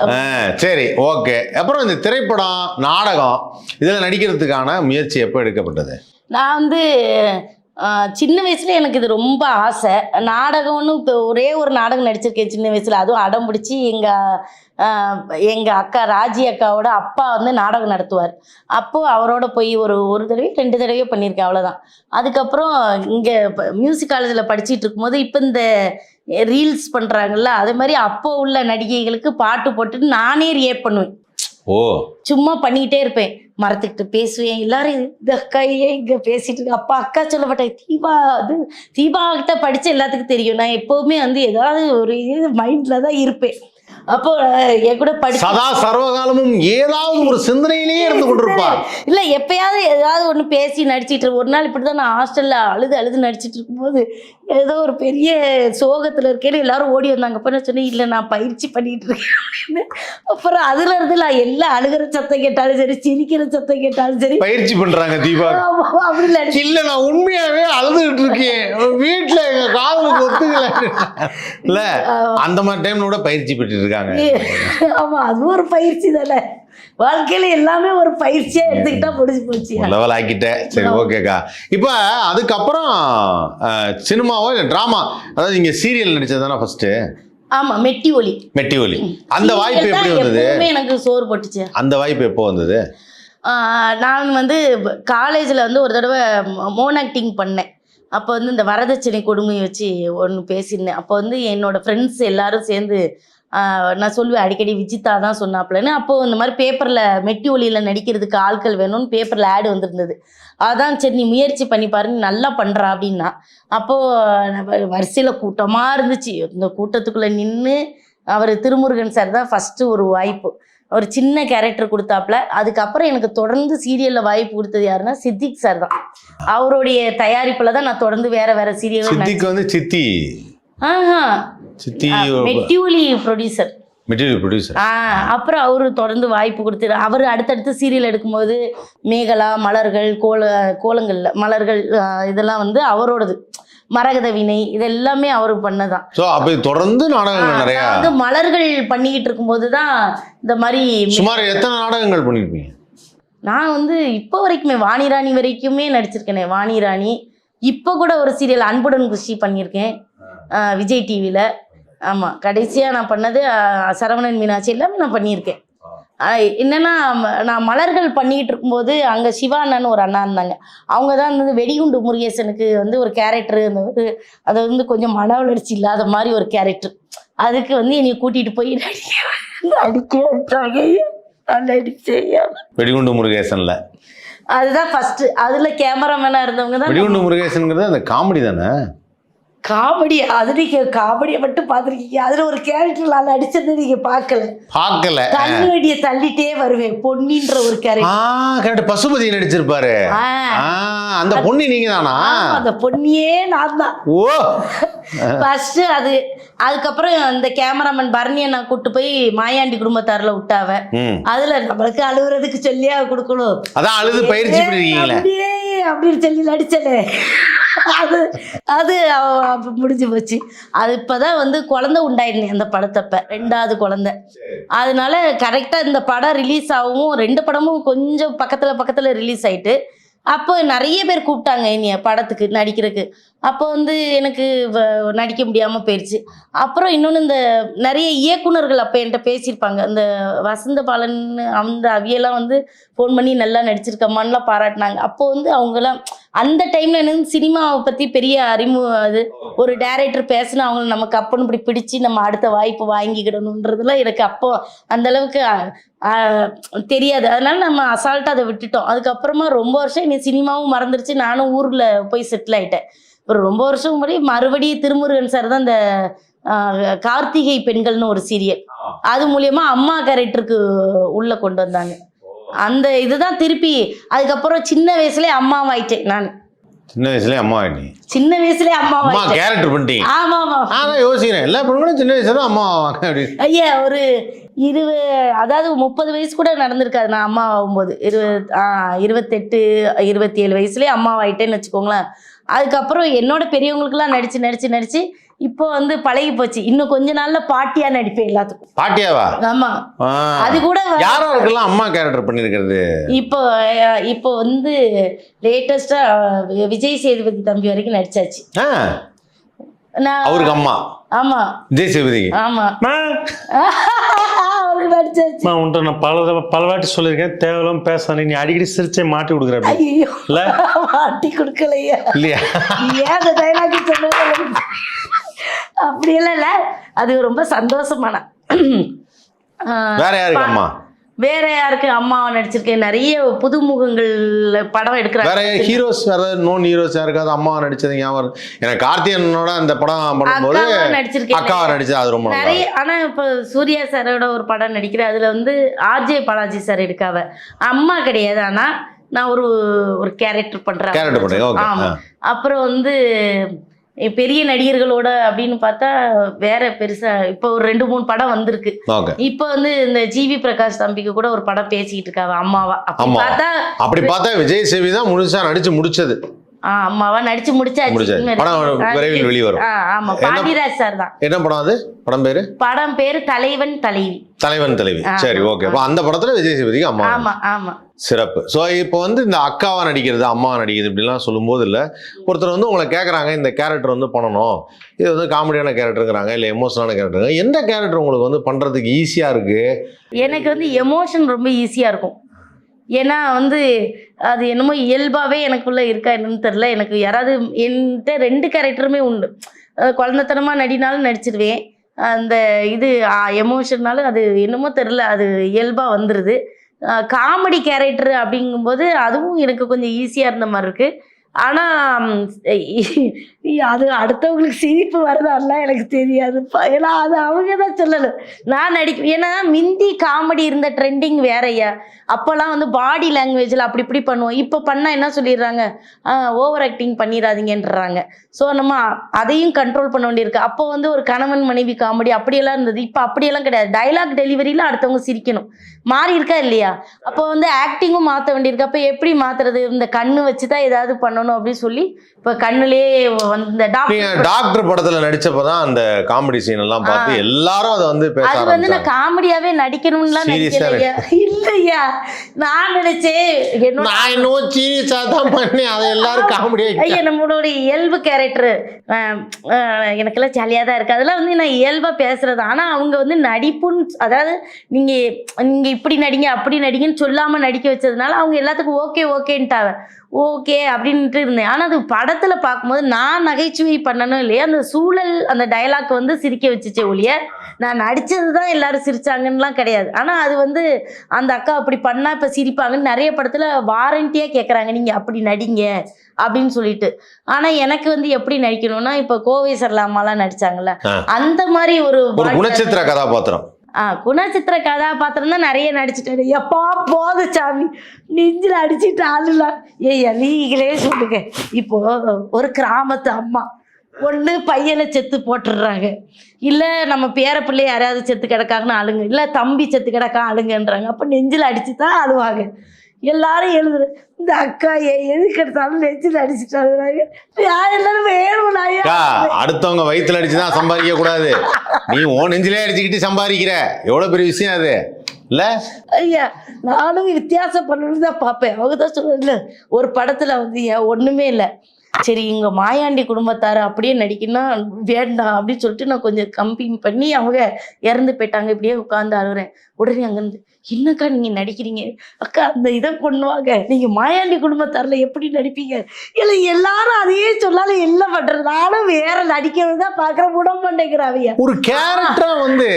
சரி ஓகே. அப்புறம் இந்த திரைப்படம் நாடகம் இதில் நடிக்கிறதுக்கான முயற்சி எப்போ எடுக்கப்பட்டது? நான் வந்து சின்ன வயசுல எனக்கு இது ரொம்ப ஆசை. நாடகம்னு இப்போ ஒரே ஒரு நாடகம் நடிச்சிருக்கேன் சின்ன வயசுல. அதுவும் அடம் பிடிச்சி எங்க ஆஹ், எங்க அக்கா ராஜி அக்காவோட அப்பா வந்து நாடகம் நடத்துவார். அப்போ அவரோட போய் ஒரு ஒரு தடவை ரெண்டு தடவையோ பண்ணியிருக்கேன் அவ்வளோதான் அதுக்கப்புறம் இங்கே மியூசிக் காலேஜில் படிச்சிட்டு இருக்கும்போது இப்போ இந்த ரீல்ஸ் பண்ணுறாங்கல்ல அதே மாதிரி அப்போ உள்ள நடிகைகளுக்கு பாட்டு போட்டுட்டு நானே ரியாக்ட் பண்ணுவேன். ஓ. சும்மா பண்ணிக்கிட்டே இருப்பேன். மரத்துக்கிட்ட பேசுவேன். எல்லாரும் இந்த ஏன் இங்க பேசிட்டு இருக்கு? அப்பா அக்கா சொல்ல மாட்டேன் தீபா அது தீபா கிட்ட படிச்ச எல்லாத்துக்கும் தெரியும். நான் எப்பவுமே வந்து ஏதாவது ஒரு இது மைண்ட்ல தான் இருப்பேன். அப்போ என் கூட படிச்சு சதா சர்வகாலமும் ஏதாவது ஒரு சிந்தனையிலேயே இருந்து கொண்டிருப்பா. இல்ல எப்பயாவது ஏதாவது ஒண்ணு பேசி நடிச்சிட்டு ஒரு நாள் இப்படிதான் நான் ஹாஸ்டல்ல அழுது அழுது நடிச்சிட்டு இருக்கும்போது ஏதோ ஒரு பெரிய சோகத்துல இருக்கேன்னு எல்லாரும் ஓடி வந்தாங்க. அப்ப நான் சொன்னேன் இல்ல நான் பயிற்சி பண்ணிட்டு இருக்கேன். அப்படின்னு. அப்புறம் அதுல இருந்து நான் எல்லாம் அழுகிற சத்தம் கேட்டாலும் சரி சிரிக்கிற சத்தம் கேட்டாலும் சரி. பயிற்சி பண்றாங்க தீபா. அப்படி நடிச்சு இல்ல நான் உண்மையாவே அழுதுகிட்டு இருக்கேன். வீட்டுல எங்க காதலுக்கு ஒத்துக்கல. இல்ல அந்த மாதிரி டைம்ல கூட பயிற்சி பெற்றுட்டு இருக்காங்க. ஆமா அது ஒரு பயிற்சி தானே. வாழ்க்கையில எல்லாமே ஒரு பயிற்சியா எடுத்துக்கிட்டா முடிஞ்சு போச்சு. லெவல் ஆக்கிட்டேன் சரி ஓகேக்கா இப்போ அதுக்கப்புறம் சினிமாவோ இல்லை ட்ராமா அதாவது இங்க சீரியல் நடிச்சது தானே ஃபர்ஸ்ட் ஆமா மெட்டி ஒலி மெட்டி ஒலி அந்த வாய்ப்பு எப்படி வந்தது? எனக்கு சோறு போட்டுச்சு. அந்த வாய்ப்பு எப்போ வந்தது? நான் வந்து காலேஜில் வந்து ஒரு தடவை மோன் ஆக்டிங் பண்ணேன். அப்போ வந்து இந்த வரதட்சணை கொடுமை வச்சு ஒன்று பேசியிருந்தேன். அப்போ வந்து என்னோட ஃப்ரெண்ட்ஸ் எல்லாரும் சேர்ந்து நான் சொல்லுவேன் அடிக்கடி விஜிதா தான் சொன்னாப்புலன்னு. அப்போது இந்த மாதிரி பேப்பரில் மெட்டி ஒலியில் நடிக்கிறதுக்கு ஆட்கள் வேணும்னு பேப்பரில் ஆடு வந்திருந்தது. அதான் சரி நீ முயற்சி பண்ணி பாருங்க நல்லா பண்ணுறா அப்படின்னா. அப்போது வரிசையில் கூட்டமாக இருந்துச்சு. இந்த கூட்டத்துக்குள்ளே நின்று அவர் திருமுருகன் சார் தான் ஃபஸ்ட்டு ஒரு வாய்ப்பு. ஒரு சின்ன கேரக்டர் கொடுத்தாப்புல. அதுக்கப்புறம் எனக்கு தொடர்ந்து சீரியல்ல வாய்ப்பு கொடுத்தது யாருன்னா சித்திக் சார் தான். அவருடைய தயாரிப்புல தான் நான் தொடர்ந்து வேற வேற சீரியல் வந்து சித்தி. சித்தி மெட்டியூலி ப்ரொடியூசர் மெட்டீரியல் ப்ரொடியூசர் அப்புறம் அவரு தொடர்ந்து வாய்ப்பு கொடுத்துரு அவர் அடுத்தடுத்து சீரியல் எடுக்கும்போது மேகலா மலர்கள் கோல கோலங்கள்ல மலர்கள் இதெல்லாம் வந்து அவரோடது. மரகத வினை இது எல்லாமே அவர் பண்ணதான். ஸோ அப்போ தொடர்ந்து நாடகங்கள் நிறையா? வந்து மலர்கள் பண்ணிக்கிட்டு இருக்கும்போது தான் இந்த மாதிரி சுமார் எத்தனை நாடகங்கள் பண்ணியிருப்பீங்க நான் வந்து இப்போ வரைக்குமே வாணிராணி வரைக்குமே நடிச்சிருக்கேனே வாணிராணி இப்போ கூட ஒரு சீரியல் அன்புடன் குஷி பண்ணியிருக்கேன். விஜய் டிவியில் ஆமாம் கடைசியாக நான் பண்ணது சரவணன் மீனாட்சி எல்லாமே நான் பண்ணியிருக்கேன். என்னன்னா நான் மலர்கள் பண்ணிக்கிட்டு இருக்கும்போது அங்கே சிவா அண்ணன் ஒரு அண்ணா இருந்தாங்க. அவங்க தான் வந்து வெடிகுண்டு முருகேசனுக்கு வந்து ஒரு கேரக்டர் வந்து அதை வந்து கொஞ்சம் மன வளர்ச்சி இல்லாத மாதிரி ஒரு கேரக்டர் அதுக்கு வந்து என்னை கூட்டிகிட்டு போய் நடிக்க நடிக்க வச்சாங்க நான் வெடிகுண்டு முருகேசன்ல. அதுதான் ஃபர்ஸ்ட் அதுல கேமராமேனா இருந்தவங்க தான் வெடிகுண்டு முருகேசன்ங்கிறது அந்த காமெடி தானே? காமெடி அது நீங்க காமெடியை மட்டும் பார்த்துருக்கீங்க. அதுல ஒரு கேரக்டர் நான் நடிச்சது நீங்க பார்க்கல. பார்க்கல. தள்ளு வெடியை தள்ளிட்டே வருவேன். பொன்னின்ற ஒரு கேரக்டர் கரெக்ட். பசுபதி நடிச்சிருப்பாரு. அந்த பொண்ணு நீங்க தானா அந்த பொன்னியே நான் தான். ஓ. ஃபர்ஸ்ட் அது அதுக்கப்புறம் இந்த கேமராமேன் பரணியை நான் கூட்டு போய் மாயாண்டி குடும்பத்தாரில் விட்டாவ. அதுல நம்மளுக்கு அழுகுறதுக்கு சொல்லியா கொடுக்கணும். அதான் அழுது பயிற்சி பண்ணிருக்கீங்களே. அப்படின்னு சொல்லி நடிச்சலே அது அது அவ- முடிஞ்சு போச்சு. அது இப்பதான் வந்து குழந்தை உண்டாயிருந்தேன் அந்த படத்தப்ப ரெண்டாவது குழந்தை. அதனால கரெக்டா இந்த படம் ரிலீஸ் ஆகவும் ரெண்டு படமும் கொஞ்சம் பக்கத்துல பக்கத்துல ரிலீஸ் ஆயிட்டு அப்போ நிறைய பேர் கூப்பிட்டாங்க என்னைய படத்துக்கு நடிக்கிறதுக்கு. அப்போ வந்து எனக்கு வ- நடிக்க முடியாமல் போயிடுச்சு அப்புறம் இன்னொன்று இந்த நிறைய இயக்குனர்கள் அப்போ என்கிட்ட பேசியிருப்பாங்க. இந்த வசந்த பாலன் அந்த அவியெல்லாம் வந்து ஃபோன் பண்ணி நல்லா நடிச்சிருக்கம்மான்லாம் பாராட்டினாங்க. அப்போ வந்து அவங்கெல்லாம் அந்த டைமில் எனக்கு சினிமாவை பற்றி பெரிய அறிமுகம் அது ஒரு டேரக்டர் பேசினா அவங்கள நமக்கு அப்போன்னு இப்படி பிடிச்சி நம்ம அடுத்த வாய்ப்பு வாங்கிக்கிடணுன்றதுலாம் எனக்கு அப்போ அந்த அளவுக்கு தெரியாது. அதனால நம்ம அசால்ட்டாக அதை விட்டுட்டோம். அதுக்கப்புறமா ரொம்ப வருஷம் நீ சினிமாவும் மறந்துருச்சு. நானும் ஊரில் போய் செட்டில் ஆயிட்டேன். அப்புறம் ரொம்ப வருஷம் முன்னாடி மறுபடியும் திருமுருகன் சார் தான் இந்த கார்த்திகை பெண்கள்னு ஒரு சீரியல் அது மூலியமா அம்மா கேரக்டருக்கு உள்ள கொண்டு வந்தாங்க. அந்த இதுதான் திருப்பி அதுக்கப்புறம் சின்ன வயசுலயே அம்மாவாயிட்டேன் நான். சின்ன வயசுலயே அம்மா ஆயிட்டீங்க. சின்ன வயசுலயே அம்மா அம்மாவாயிட்டேன் கேரக்டர் பண்ணிட்டீங்க. ஆமா ஆமா. நான் தான் யோசிக்கிறேன். எல்லா பெண்களும் சின்ன வயசுல தான் அம்மா ஆவாங்க ஐயா ஒரு இருபது அதாவது முப்பது வயசு கூட நடந்திருக்காது. நான் அம்மா ஆகும்போது. இருபது இருபத்தெட்டு இருபத்தி ஏழு வயசுலேயே அம்மாவாயிட்டேன்னு வச்சுக்கோங்களேன். அதுக்கப்புறம் என்னோட பெரியவங்களுக்கெல்லாம் நடிச்சு நடிச்சு நடிச்சு இப்போ வந்து பழகி போச்சு. இன்னும் கொஞ்ச நாள்ல பாட்டியா நடிப்பேன் எல்லாத்துக்கும். பாட்டியாவா? ஆமா. அது கூட வ- யாரா இருக்கலாம் அம்மா கேரக்டர் பண்ணிருக்கிறது? இப்போ இப்போ வந்து லேட்டஸ்டா விஜய் சேதுபதி தம்பி வரைக்கும் நடிச்சாச்சு. அவருக்கு அம்மா. ஆமா. விஜய் சேதுபதிக்கு? ஆமா. நடிச்சாச்சு மா உன்ட்ட நான் பல தடவை பல வாட்டி சொல்லியிருக்கேன். தேவையில்லாம பேசானே நீ அடிக்கடி சிரிச்சே மாட்டி கொடுக்குற அப்படி. ஐயோ இல்ல? மாட்டி கொடுக்கலையா. இல்லையா? ஏன் அந்த டைலாக் சொன்னது அப்படியெல்லாம் இல்லை அது ரொம்ப சந்தோஷமான. வேற யாருக்கு அம்மா வேற யாருக்கு அம்மாவை நடிச்சிருக்கேன்? நிறைய புதுமுகங்கள்ல படம் வேற எடுக்கிறாங்க ஹீரோஸ் வேற நோன் ஹீரோஸ் யாருக்காவது அம்மா நடிச்சது ஞாபகம். எனக்கு கார்த்தியனோட அந்த படம் பண்ணும்போது நடிச்சிருக்கேன். அக்காவை நடிச்சது அது ரொம்ப நிறைய ஆனா இப்போ சூர்யா சாரோட ஒரு படம் நடிக்கிறேன். அதுல வந்து ஆர்ஜே பாலாஜி சார் இருக்காவ. அம்மா கிடையாது ஆனா நான் ஒரு ஒரு கேரக்டர் பண்றேன். கேரக்டர் ஓகே ஆமா. அப்புறம் வந்து பெரிய நடிகர்களோட அப்படின்னு பார்த்தா வேற பெருசா இப்போ ஒரு ரெண்டு மூணு படம் வந்திருக்கு. இப்போ வந்து இந்த ஜிவி பிரகாஷ் தம்பிக்கு கூட ஒரு படம் பேசிக்கிட்டு இருக்காவ அம்மாவா? அப்படி. பார்த்தா அப்படி பார்த்தா விஜய் சேவி தான் முழுசா நடிச்சு முடிச்சது. அம்மாவா? நடிச்சு முடிச்சாச்சு. படம் விரைவில் வெளிவரும். ஆமா. பாண்டியராஜ் சார் தான். என்ன படம் அது? படம் பேரு? படம் பேரு தலைவன் தலைவி. தலைவன் தலைவி. சரி ஓகே. அப்போ அந்த படத்துல விஜய் சேதுபதிக்கு அம்மா ஆமா ஆமா. சிறப்பு. ஸோ இப்போ வந்து இந்த அக்காவா நடிக்கிறது அம்மா நடிக்கிறது இப்படிலாம் சொல்லும்போது இல்லை. ஒருத்தர் வந்து உங்களை கேட்குறாங்க இந்த கேரக்டர் வந்து பண்ணணும். இது வந்து காமெடியான கேரக்டருங்கிறாங்க இல்லை எமோஷனான கேரக்டருங்க எந்த கேரக்டர் உங்களுக்கு வந்து பண்ணுறதுக்கு ஈஸியாக இருக்கு? எனக்கு வந்து எமோஷன் ரொம்ப ஈஸியாக இருக்கும். ஏன்னா வந்து அது என்னமோ இயல்பாகவே எனக்குள்ளே இருக்கா என்னன்னு தெரில எனக்கு யாராவது என்கிட்ட ரெண்டு கேரக்டருமே உண்டு. குழந்தைத்தனமாக நடினாலும் நடிச்சிருவேன். அந்த இது எமோஷன்னாலும் அது என்னமோ தெரில அது இயல்பாக வந்துடுது காமெடி கேரக்டர் அப்படிங்கும்போது அதுவும் எனக்கு கொஞ்சம் ஈஸியாக இருந்த மாதிரி இருக்குது ஆனால் அது அடுத்தவங்களுக்கு சிரிப்பு வருதான்லாம் எனக்கு தெரியாது. ஏன்னா அது அவங்க தான் சொல்லணும். நான் நடிக்க ஏன்னா மிந்தி காமெடி இருந்த ட்ரெண்டிங் வேறையா அப்போல்லாம் வந்து பாடி லாங்குவேஜில் அப்படி இப்படி பண்ணுவோம். இப்போ பண்ணால் என்ன சொல்லிடுறாங்க? ஓவர் ஆக்டிங் பண்ணிடாதீங்கன்றாங்க ஸோ நம்ம அதையும் கண்ட்ரோல் பண்ண வேண்டியிருக்கு. அப்போ வந்து ஒரு கணவன் மனைவி காமெடி அப்படியெல்லாம் இருந்தது. இப்போ அப்படியெல்லாம் கிடையாது. டைலாக் டெலிவரியில் அடுத்தவங்க சிரிக்கணும். மாறி இருக்கா இல்லையா? அப்போ வந்து ஆக்டிங்கும் மாற்ற வேண்டியிருக்கு. அப்போ எப்படி மாத்துறது? இந்த கண்ணு வச்சு தான் ஏதாவது பண்ணணும் அப்படின்னு சொல்லி இப்போ கண்ணுலேயே வந்து டாக்டர் டாக்டர் படத்துல நடிச்சப்பதான் அந்த காமெடி சீன் எல்லாம் பார்த்து எல்லாரும் அதை வந்து பேச அது வந்து நான் காமெடியாவே நடிக்கணும்லாம் நினைக்கலையா? இல்லையா? நான் நினைச்சேன் நான் இன்னும் சீரியஸா தான் பண்ணேன். அதை எல்லாரும் காமெடியா ஐயா நம்மளோட இயல்பு கேரக்டர் எனக்கெல்லாம் ஜாலியாக தான் இருக்குது அதெல்லாம் வந்து நான் இயல்பாக பேசுறது. ஆனால் அவங்க வந்து நடிப்புன்னு அதாவது நீங்கள் நீங்கள் இப்படி நடிங்க அப்படி நடிங்கன்னு சொல்லாமல் நடிக்க வச்சதுனால அவங்க எல்லாத்துக்கும் ஓகே ஓகேன்ட்டாவ ஓகே அப்படின்ட்டு இருந்தேன். ஆனால் அது படத்தில் பார்க்கும்போது நான் நகைச்சுவை பண்ணணும் இல்லையா? அந்த சூழல் அந்த டயலாக் வந்து சிரிக்க வச்சுச்சே ஒழிய நான் நடித்தது தான் எல்லாரும் சிரிச்சாங்கன்னுலாம் கிடையாது. ஆனால் அது வந்து அந்த அக்கா அப்படி பண்ணால் இப்போ சிரிப்பாங்கன்னு நிறைய படத்தில் வாரண்டியாக கேட்குறாங்க நீங்கள் அப்படி நடிங்க அப்படின்னு சொல்லிட்டு. ஆனால் எனக்கு வந்து எப்படி நடிக்கணும்னா இப்போ கோவை சரலாமாலாம் நடிச்சாங்கல்ல. அந்த மாதிரி ஒரு குணச்சித்திர கதாபாத்திரம். குணச்சித்திர கதாபாத்திரம் தான் நிறைய நடிச்சிட்டேன் எப்பா போது சாமி. நெஞ்சில் அடிச்சிட்டு ஆளுல ஏய்யா நீங்களே சொல்லுங்க. இப்போ ஒரு கிராமத்து அம்மா ஒன்று பையனை செத்து போட்டுடுறாங்க. இல்லை நம்ம பேர பிள்ளை யாராவது செத்து கிடக்காங்கன்னு ஆளுங்க. இல்லை தம்பி செத்து கிடக்கா ஆளுங்கன்றாங்க. அப்போ நெஞ்சில் அடிச்சு தான் அழுவாங்க எல்லாரும் எழுதுற இந்த அக்கா எதுக்கு எடுத்தாலும் நெஞ்சில் அடிச்சுட்டு அழுகுறாங்க எல்லாரும் வேணும் அடுத்தவங்க வயித்துல அடிச்சுதான் சம்பாதிக்க கூடாது. நீ உன் நெஞ்சிலே அடிச்சுக்கிட்டு சம்பாதிக்கிற. எவ்வளவு பெரிய விஷயம் அது. இல்ல? ஐயா நானும் வித்தியாசம் பண்ணணும்னு தான் பார்ப்பேன். அவங்க தான் சொல்லல ஒரு படத்துல வந்து ஏன் ஒண்ணுமே இல்லை. சரி இங்க மாயாண்டி குடும்பத்தார் அப்படியே நடிக்கணும் வேண்டாம் அப்படின்னு சொல்லிட்டு நான் கொஞ்சம் கம்பி பண்ணி அவங்க இறந்து போயிட்டாங்க. இப்படியே உட்காந்து அழுகுறேன். உடனே அங்கேருந்து என்னக்கா நீங்க நடிக்கிறீங்க? அக்கா அந்த இதை கொண்டு வாங்க. நீங்க மாயாண்டி குடும்பத்தார்ல எப்படி நடிப்பீங்க? இல்லை எல்லாரும் அதையே சொன்னாலும் என்ன பண்றது? நானும் வேற நடிக்கிறது தான் பார்க்குற விட மாட்டேங்கிறாவையா ஒரு கேரக்டரா வந்து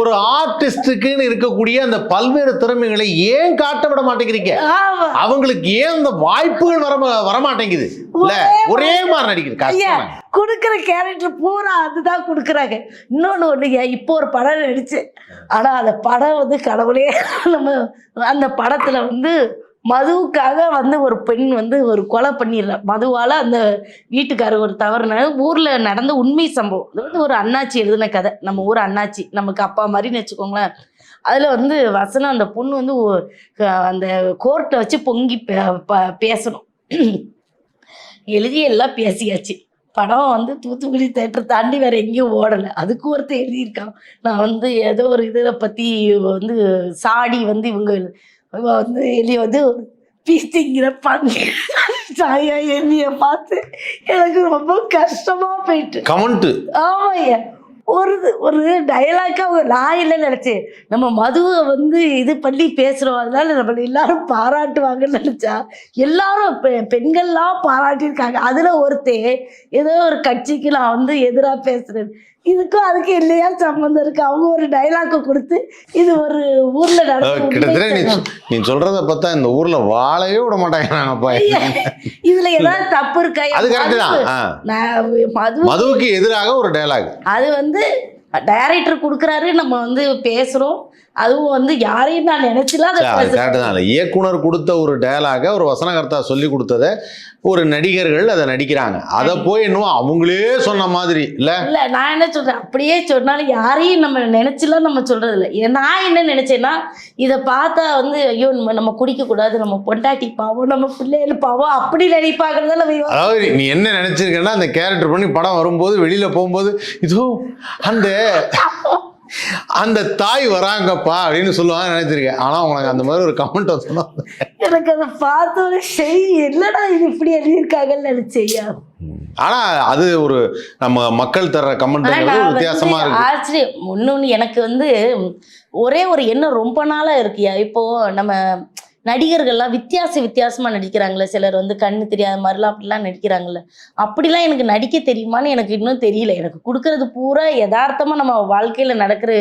ஒரு ஆர்டிஸ்டுக்குன்னு இருக்கக்கூடிய அந்த பல்வேறு திறமைகளை ஏன் காட்ட விட மாட்டேங்கிறீங்க அவங்களுக்கு ஏன் அந்த வாய்ப்புகள் வர வர மாட்டேங்குது? இல்ல ஒரே மாதிரி கஷ்டம் கொடுக்குற கேரக்டர் பூரா அதுதான் கொடுக்குறாங்க. இன்னொன்று ஒன்றுங்க இப்போ ஒரு படம் நடிச்சேன் ஆனால் அந்த படம் வந்து கடவுளே நம்ம அந்த படத்தில் வந்து மதுவுக்காக வந்து ஒரு பெண் வந்து ஒரு கொலை பண்ணிடுறா. மதுவால் அந்த வீட்டுக்காரர் ஒரு தவறுன ஊரில் நடந்த உண்மை சம்பவம். அது வந்து ஒரு அண்ணாச்சி எழுதின கதை. நம்ம ஊர் அண்ணாச்சி நமக்கு அப்பா மாதிரின்னு வச்சுக்கோங்களேன். அதில் வந்து வசனம் அந்த பொண்ணு வந்து அந்த கோர்ட்டை வச்சு பொங்கி பேசணும். எழுதி எல்லாம் பேசியாச்சு. படம் வந்து தூத்துக்குடி தேட்டர் தாண்டி வேற எங்கேயும் ஓடலை. அதுக்கு ஒருத்தர் எழுதியிருக்கான். நான் வந்து ஏதோ ஒரு இதில் பற்றி வந்து சாடி வந்து இவங்க இவ வந்து எலி வந்து பீத்திங்கிற பண்ணி சாயா எண்ணிய பார்த்து எனக்கு ரொம்ப கஷ்டமா போயிட்டு. கமெண்ட் ஆமாய்யா. ஒரு ஒரு டயலாக்கா நான் இல்லைன்னு நினச்சேன். நம்ம மதுவை வந்து இது பண்ணி பேசுறோம். அதனால நம்ம எல்லாரும் பாராட்டுவாங்கன்னு நினைச்சா எல்லாரும் பெ- பெண்கள்லாம் பாராட்டியிருக்காங்க. அதில் ஒருத்தன் ஏதோ ஒரு கட்சிக்கு நான் வந்து எதிராக பேசுகிறேன் இதுக்கும் அதுக்கு இல்லையா சம்மந்தம் இருக்கு? அவங்க ஒரு டைலாக்கை கொடுத்து இது ஒரு ஊர்ல கிட்டத்தட்ட நீ நீ சொல்றத பார்த்தா இந்த ஊர்ல வாழவே விட மாட்டாங்கப்பா இதுல ஏதாவது தப்பு இருக்கா? அது கரெக்ட் தான். மதுவுக்கு எதிராக ஒரு டயலாக் அது வந்து டைரக்டர் கொடுக்குறாரு. நம்ம வந்து பேசுறோம். அதுவும் வந்து யாரையும் நான் நினைச்சுலாம் கரெக்ட் தான். இயக்குனர் கொடுத்த ஒரு டயலாக ஒரு வசனகர்த்தா சொல்லி கொடுத்ததை ஒரு நடிகர்கள் அதை நடிக்கிறாங்க. அதை போய் இன்னும் அவங்களே சொன்ன மாதிரி இல்ல? இல்ல நான் என்ன சொல்றேன்? அப்படியே சொன்னாலும் யாரையும் நம்ம நினைச்சுலாம் நம்ம சொல்றது இல்லை நான் என்ன நினைச்சேன்னா இதை பார்த்தா வந்து ஐயோ நம்ம நம்ம குடிக்க கூடாது நம்ம பொண்டாட்டி பாவம் நம்ம பிள்ளைகள் பாவம் அப்படி நினைப்பாங்கிறத நம்ம யோ- அதாவது நீ என்ன நினைச்சிருக்கேன்னா அந்த கேரக்டர் பண்ணி படம் வரும்போது வெளியில போகும்போது இதோ அந்த அந்த தாய் வராங்கப்பா அப்படின்னு சொல்லுவாங்க நினைச்சிருக்கேன் ஆனா உனக்கு அந்த மாதிரி ஒரு கமெண்ட் சொன்னா எனக்கு அதை பார்த்த ஒரு செய் என்னடா இது இப்படி எழுதியிருக்காங்கன்னு நினைச்சேயா ஆனா அது ஒரு நம்ம மக்கள் தர்ற கமெண்ட் வித்தியாசமா இருக்கு. ஆச்சரியம் இன்னொன்று எனக்கு வந்து ஒரே ஒரு எண்ணம் ரொம்ப நாளா இருக்குயா இப்போ நம்ம நடிகர்கள்லாம் வித்தியாச வித்தியாசமா நடிக்கிறாங்களே. சிலர் வந்து கண்ணு தெரியாத மாதிரிலாம் அப்படிலாம் நடிக்கிறாங்கல்ல. அப்படிலாம் எனக்கு நடிக்க தெரியுமான்னு எனக்கு இன்னும் தெரியல. எனக்கு கொடுக்கறது பூரா யதார்த்தமா நம்ம வாழ்க்கையில நடக்கிற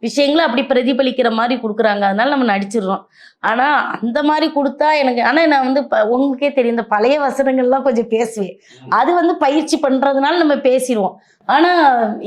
விஷயங்களை அப்படி பிரதிபலிக்கிற மாதிரி கொடுக்குறாங்க. அதனால நம்ம நடிச்சிடுறோம். ஆனா அந்த மாதிரி கொடுத்தா எனக்கு ஆனா நான் வந்து உங்களுக்கே தெரியும் இந்த பழைய வசனங்கள்லாம் கொஞ்சம் பேசுவேன். அது வந்து பயிற்சி பண்றதுனால நம்ம பேசிடுவோம். ஆனா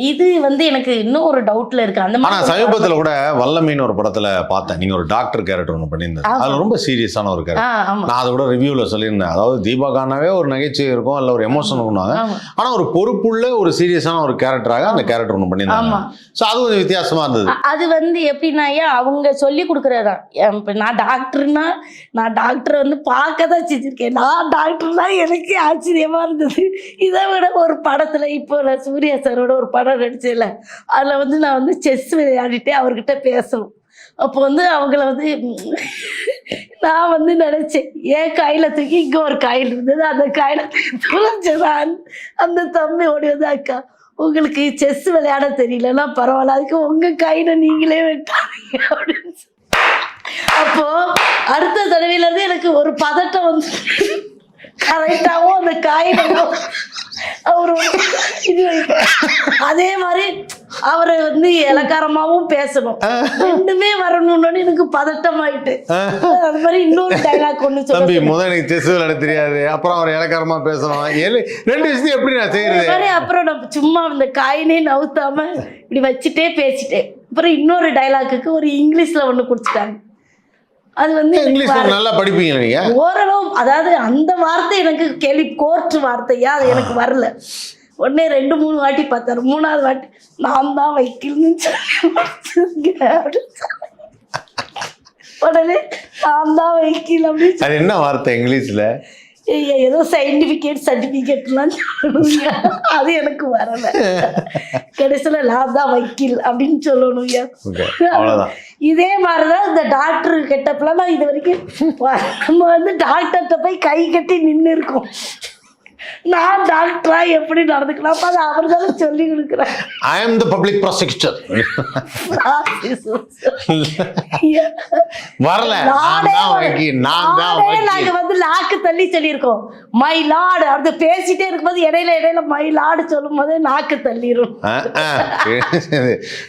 இது வந்து எனக்கு இன்னும் ஒரு டவுட்ல இருக்கு. அந்த ஆனா சமீபத்துல கூட வல்லமைன்னு ஒரு படத்துல பார்த்தேன். நீங்க ஒரு டாக்டர் கேரக்டர் ஒன்று பண்ணியிருந்தேன். அதுல ரொம்ப சீரியஸான ஒரு கேரக்டர் நான் அதை கூட ரிவ்யூல சொல்லியிருந்தேன். அதாவது தீபா கானாவே ஒரு நகைச்சுவை இருக்கும் இல்ல ஒரு எமோஷன் பண்ணுவாங்க ஆனா ஒரு பொறுப்புள்ள ஒரு சீரியஸான ஒரு கேரக்டராக அந்த கேரக்டர் ஒன்று பண்ணியிருந்தாங்க. ஸோ அது கொஞ்சம் வித்தியாசமா இருந்தது. அது வந்து எப்படின்னாயா அவங்க சொல்லி கொடுக்குறதா இப்போ நான் டாக்டர்னா நான் டாக்டர் வந்து பார்க்க தான் செஞ்சிருக்கேன். நான் டாக்டர்னா எனக்கே ஆச்சரியமா இருந்தது. இதை விட ஒரு படத்துல இப்போ நான் சூர்யா சாரோட ஒரு படம் நடிச்சேன்ல. அதில் வந்து நான் வந்து செஸ் விளையாடிட்டே அவர்கிட்ட பேசணும். அப்போ வந்து அவங்கள வந்து நான் வந்து நினைச்சேன் ஏன் கையில தூக்கி இங்க ஒரு காயில் இருந்தது. அந்த காயில தொலைஞ்சதான் அந்த தம்பி ஓடியது அக்கா உங்களுக்கு செஸ் விளையாட தெரியலன்னா பரவாயில்ல அதுக்கு உங்க கையில நீங்களே விட்டாங்க அப்படின்னு அப்போ அடுத்த தடவையில இருந்து எனக்கு ஒரு பதட்டம் வந்து கரெக்டாகவும் அந்த காயிலும் அவர் இது அதே மாதிரி அவரை வந்து இலக்காரமாவும் பேசணும். ரெண்டுமே வரணும்னு எனக்கு பதட்டம் ஆயிட்டு அது மாதிரி இன்னொரு டைலாக் ஒண்ணு தம்பி முதல் எனக்கு செஸ் விளையாட தெரியாது. அப்புறம் அவர் இலக்காரமா பேசணும். ஏழு ரெண்டு விஷயத்தையும் எப்படி நான் செய்யறது மாதிரி அப்புறம் நான் சும்மா அந்த காயினே நவுத்தாம இப்படி வச்சுட்டே பேசிட்டேன். அப்புறம் இன்னொரு டைலாக்குக்கு ஒரு இங்கிலீஷ்ல ஒண்ணு குடிச்சிட்டாங்க அது வந்து இங்கிலீஷ் நல்லா படிப்பீங்க நீங்க? ஓரளவு அதாவது அந்த வார்த்தை எனக்கு கேள்வி கோர்ட் வார்த்தையா? அது எனக்கு வரல. உடனே ரெண்டு மூணு வாட்டி பார்த்தாரு. மூணாவது வாட்டி நான் தான் வைக்கலன்னு சொல்லி. உடனே நான் தான் வைக்கல அப்படின்னு அது என்ன வார்த்தை இங்கிலீஷ்ல? ஏதோ சயின்டிபிகேட் சர்டிபிகேட்லாம் சொல்லணுங்க அது எனக்கு வரல. கடைசியில நான் தான் வக்கீல் அப்படின்னு சொல்லணும் ஐயா இதே மாதிரிதான் இந்த டாக்டர் கெட்டப்பெல்லாம் நான் இது வரைக்கும் நம்ம வந்து டாக்டர்கிட்ட போய் கை கட்டி நின்று இருக்கோம் நான் டாக்டரா எப்படி நடந்துக்கலாம் அது அவர் தானே சொல்லி கொடுக்குறேன் I am the public prosecutor வரல. நான் நாங்க வந்து லாக்கு தள்ளி சொல்லியிருக்கோம். மை லாடு அது பேசிட்டே இருக்கும்போது இடையில இடையில மை லாடு சொல்லும் போது நாக்கு தள்ளிரும்.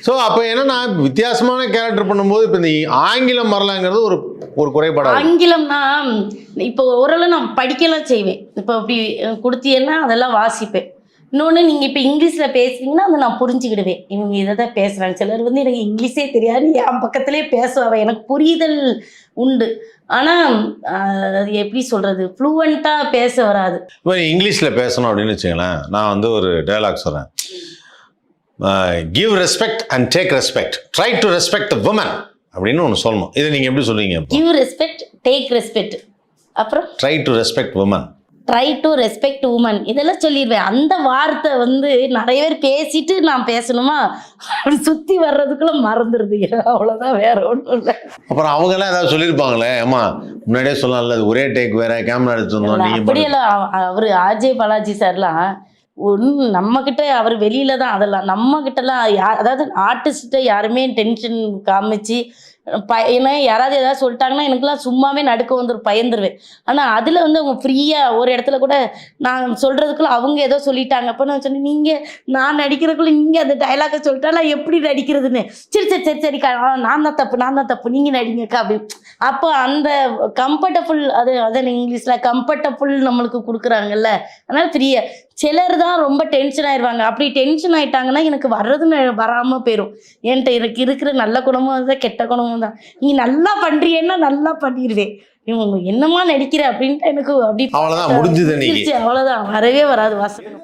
ஸோ அப்போ என்னன்னா வித்தியாசமான கேரக்டர் பண்ணும்போது இப்போ இந்த ஆங்கிலம் வரலாங்கிறது ஒரு ஒரு குறைபாடாக ஆங்கிலம்னா இப்போ ஓரளவு நான் படிக்கலாம் செய்வேன். இப்போ அப்படி கொடுத்தீங்கன்னா அதெல்லாம் வாசிப்பேன். இன்னொன்று நீங்கள் இப்போ இங்கிலீஷில் பேசுனீங்கன்னா அதை நான் புரிஞ்சுக்கிடுவேன். இவங்க இதை தான் பேசுகிறாங்க சிலர் வந்து எனக்கு இங்கிலீஷே தெரியாது. என் பக்கத்துலேயே பேசுவாங்க. எனக்கு புரிதல் உண்டு. ஆனால் அது எப்படி சொல்கிறது ஃப்ளூவெண்ட்டாக பேச வராது. இப்போ இங்கிலீஷில் பேசணும் அப்படின்னு வச்சுங்களேன் நான் வந்து ஒரு டயலாக் சொல்கிறேன் give respect and take respect try to respect the women அப்படின்னு ஒன்று சொல்லணும். இதை நீங்கள் எப்படி சொல்லுவீங்க கிவ் ரெஸ்பெக்ட் டேக் ரெஸ்பெக்ட் அப்புறம்? Try to respect women try to respect women இதெல்லாம் சொல்லிடுவேன் அந்த வார்த்தை வந்து நிறைய பேர் பேசிட்டு நான் பேசணுமா? அப்படி சுற்றி வர்றதுக்குள்ள மறந்துடுது அவ்வளோதான் வேற ஒன்றும் இல்லை. அப்புறம் அவங்கெல்லாம் ஏதாவது சொல்லியிருப்பாங்களே ஏமா முன்னாடியே சொல்லலாம்ல அது ஒரே டேக் வேற கேமரா எடுத்து வந்தோம் நீங்கள் அப்படியெல்லாம் அவ- அவரு ஆர்ஜே பாலாஜி சார்லாம் ஒன்று நம்ம கிட்ட அவர் வெளியில தான் அதெல்லாம் நம்ம கிட்டலாம் யார் அதாவது ஆர்டிஸ்ட்டை யாருமே டென்ஷன் காமிச்சு ப ஏன்னா யாராவது ஏதாவது சொல்லிட்டாங்கன்னா எனக்குலாம் சும்மாவே நடுக்க வந்துடும் பயந்துருவேன். ஆனால் அதில் வந்து அவங்க ஃப்ரீயாக ஒரு இடத்துல கூட நான் சொல்கிறதுக்குள்ள அவங்க ஏதோ சொல்லிட்டாங்க. அப்போ நான் சொன்னேன் நீங்கள் நான் நடிக்கிறதுக்குள்ள நீங்கள் அந்த டைலாக்கை சொல்லிட்டா நான் எப்படி நடிக்கிறதுன்னு? சரி சரி சரி சரிக்கா. நான் தான் தப்பு நான் தான் தப்பு. நீங்கள் நடிங்கக்கா. அப்படி. அப்போ அந்த கம்ஃபர்டபுள் அது அதான் இங்கிலீஷில் கம்ஃபர்டபுள் நம்மளுக்கு கொடுக்குறாங்கல்ல. அதனால ஃப்ரீயாக சிலர் தான் ரொம்ப டென்ஷன் ஆயிடுவாங்க அப்படி டென்ஷன் ஆயிட்டாங்கன்னா எனக்கு வர்றதுன்னு வராமல் போயிடும் என்கிட்ட எனக்கு இருக்கிற நல்ல குணமும் தான் கெட்ட குணமும் தான். நீ நல்லா பண்ணுறியன்னா நல்லா பண்ணிடுவேன் இவங்க என்னமா நடிக்கிற அப்படின்ட்டு எனக்கு அப்படி அவ்வளவுதான், முடிஞ்சுது. அவ்வளோதான் வரவே வராது வாசகம்